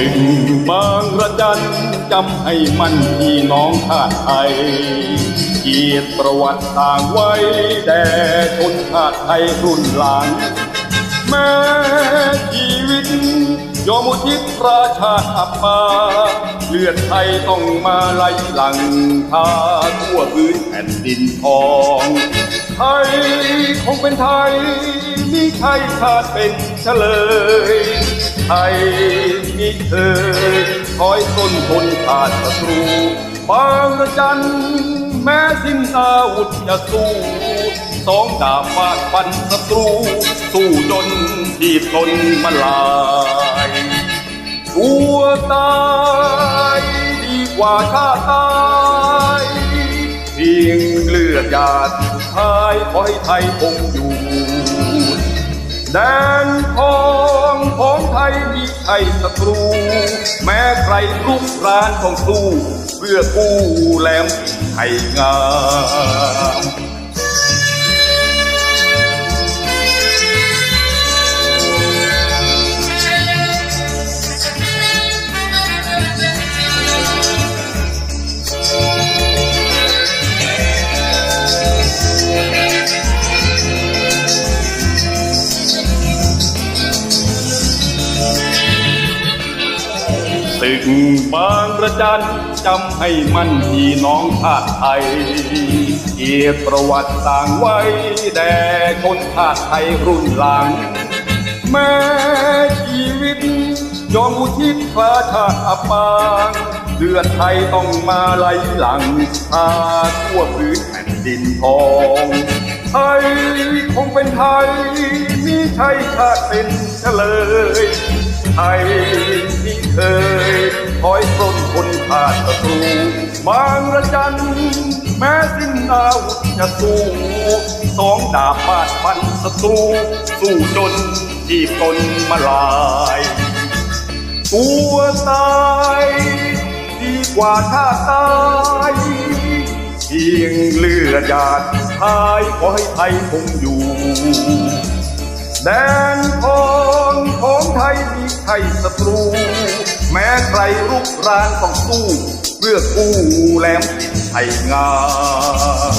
ึงบางระจันจำให้มันพี่น้องชาติไทยเกียรติประวัติต่างไว้แด่ชนชาติไทยรุ่นหลัง แม้ชีวิตยอมอุทิศระชาอับปาเลือดไทยต้องมาไหลหลังทาทั่วพื้นแผ่นดินทอง ไทยคงเป็นไทยมิใช่ชาติเป็นเฉลย ไทยมิเคยคอยต้นทนขาดศัตรู บางระจันแม้สิ้นอาวุธจะสู้สองดาบฟาดฟันศัตรู สู้จนทีบตนมาลายตัวตายดีกว่าชาตาย เพียงเลือดหยาดสุดท้ายขอให้ไทยคงอยู่ แดนทองของไทยมีไทยศัตรู แม้ใครลุกรานของสู้ เพื่อกู้แหลมไทยงาม ศึกบางระจันจำให้มันพี่น้องชาติไทย เกียรติประวัติสร้างไว้ แด่คนชาติไทยรุ่นหลัง แม้ชีวิตยอมอุทิศพระชาติอัปางเลือดไทยต้องมาไหลหลังพาทั่วพื้นแผ่นดินทอง ไทยคงเป็นไทยมิใช่ชาติเป็นเฉลย ขาดศัตรูบางระจัน แม้สิ้นอาวุธจะสู้สองดาบฟาดฟันศัตรูสู้จนที่ตนมาลายตัวตายดีกว่าชาตายเพียงเลือดหยาดทายขอให้ไทยคงอยู่แดนทอ ไทยมีไทยศัตรู แม้ใครรุกรานต้องสู้ เพื่อกู้แหลมไทยงาม